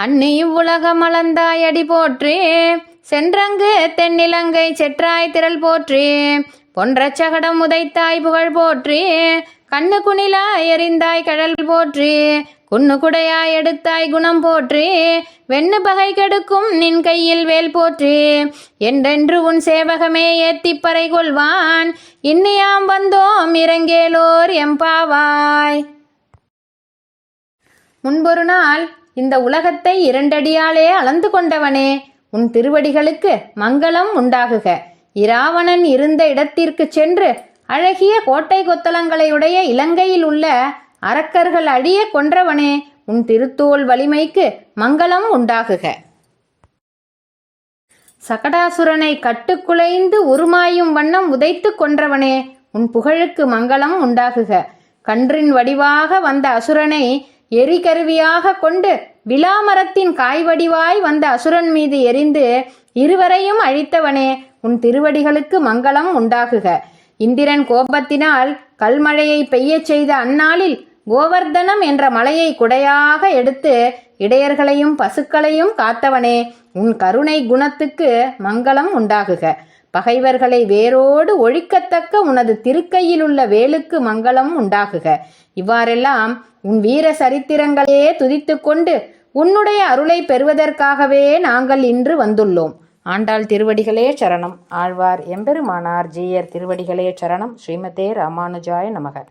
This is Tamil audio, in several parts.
அன்னி இவ்வுலகம் அளந்தாய் அடி போற்றே. சென்றங்கு தென்னிலங்கை செற்றாய் திரள் போற்றே. பொன்ற சகடம் உதைத்தாய் புகழ் போற்றே. கண்ணு குணிலாய் எறிந்தாய் கடல் போற்றே. குன்னு குடையாய் எடுத்தாய் குணம் போற்றே. வெண்ணு பகை கெடுக்கும் நின் கையில் வேல் போற்றே. என்றென்று உன் சேவகமே ஏத்திப்பறை கொள்வான். இன்னியாம் வந்தோம் இறங்கேலோர் எம்பாவாய் முன்பொரு நாள் இந்த உலகத்தை இரண்டடியாலே அளந்து கொண்டவனே. உன் திருவடிகளுக்கு மங்களம் உண்டாகுக. இராவணன் இருந்த இடத்திற்கு சென்று அழகிய கோட்டை கொத்தலங்களையுடைய இலங்கையில் உள்ள அரக்கர்கள் அழிய கொன்றவனே. உன் திருத்தோல் வலிமைக்கு மங்களம் உண்டாகுக. சகடாசுரனை கட்டுக்குலைந்து உருமாயும் வண்ணம் உதைத்து கொன்றவனே. உன் புகழுக்கு மங்களம் உண்டாகுக. கன்றின் வடிவாக வந்த அசுரனை எரிகருவியாக கொண்டு விலாமரத்தின் காய்வடிவாய் வந்த அசுரன் மீது எரிந்து இருவரையும் அழித்தவனே உன் திருவடிகளுக்கு மங்களம் உண்டாகுக. இந்திரன் கோபத்தினால் கல்மழையை பெய்யச் செய்த அந்நாளில் கோவர்தனம் என்ற மலையை குடையாக எடுத்து இடையர்களையும் பசுக்களையும் காத்தவனே உன் கருணை குணத்துக்கு மங்களம் உண்டாகுக. பகைவர்களை வேரோடு ஒழிக்கத்தக்க உனது திருக்கையில் உள்ள வேலுக்கு மங்களம் உண்டாகுக. இவ்வாறெல்லாம் உன் வீர சரித்திரங்களையே துதித்து கொண்டு உன்னுடைய அருளை பெறுவதற்காகவே நாங்கள் இன்று வந்துள்ளோம். ஆண்டாள் திருவடிகளே சரணம். ஆழ்வார் எம்பெருமானார் ஜீயர் திருவடிகளே சரணம். ஸ்ரீமதே ராமானுஜாய நமகர்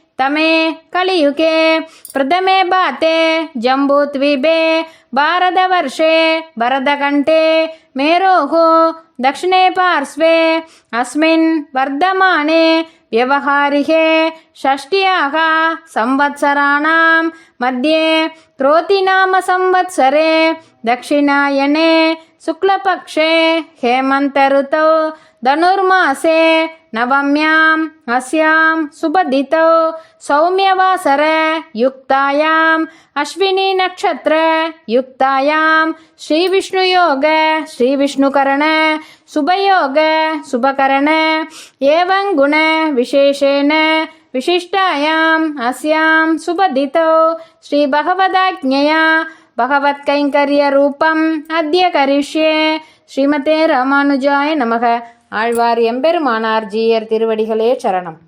तमे कलियुगे प्रथमे बाते जम्बूद्वीपे भारतवर्षे भरतकण्ठे मेरोः दक्षिणे पार्श्वे अस्मिन् वर्धमाने व्यवहारिके षष्ट्याः संवत्सराणां मध्ये क्रोतिनामसंवत्सरे दक्षिणायने शुक्लपक्षे हेमन्तऋतौ धनुर्मासे नवम्याम् अस्यां सुबदितौ सौम्यवासर युक्तायाम् अश्विनी नक्षत्र युक्तायां श्रीविष्णुयोग श्रीविष्णुकरण शुभयोग शुभकरण एवं गुण विशेषेण विशिष्टायाम् अस्यां सुबदितौ श्रीभगवदाज्ञया பகவத்கைங்கரியரூபம் அத்திய கரிஷ்யே ஸ்ரீமதே ராமானுஜாய நமக. ஆழ்வார் எம்பெருமானார் ஜீயர் திருவடிகளே சரணம்.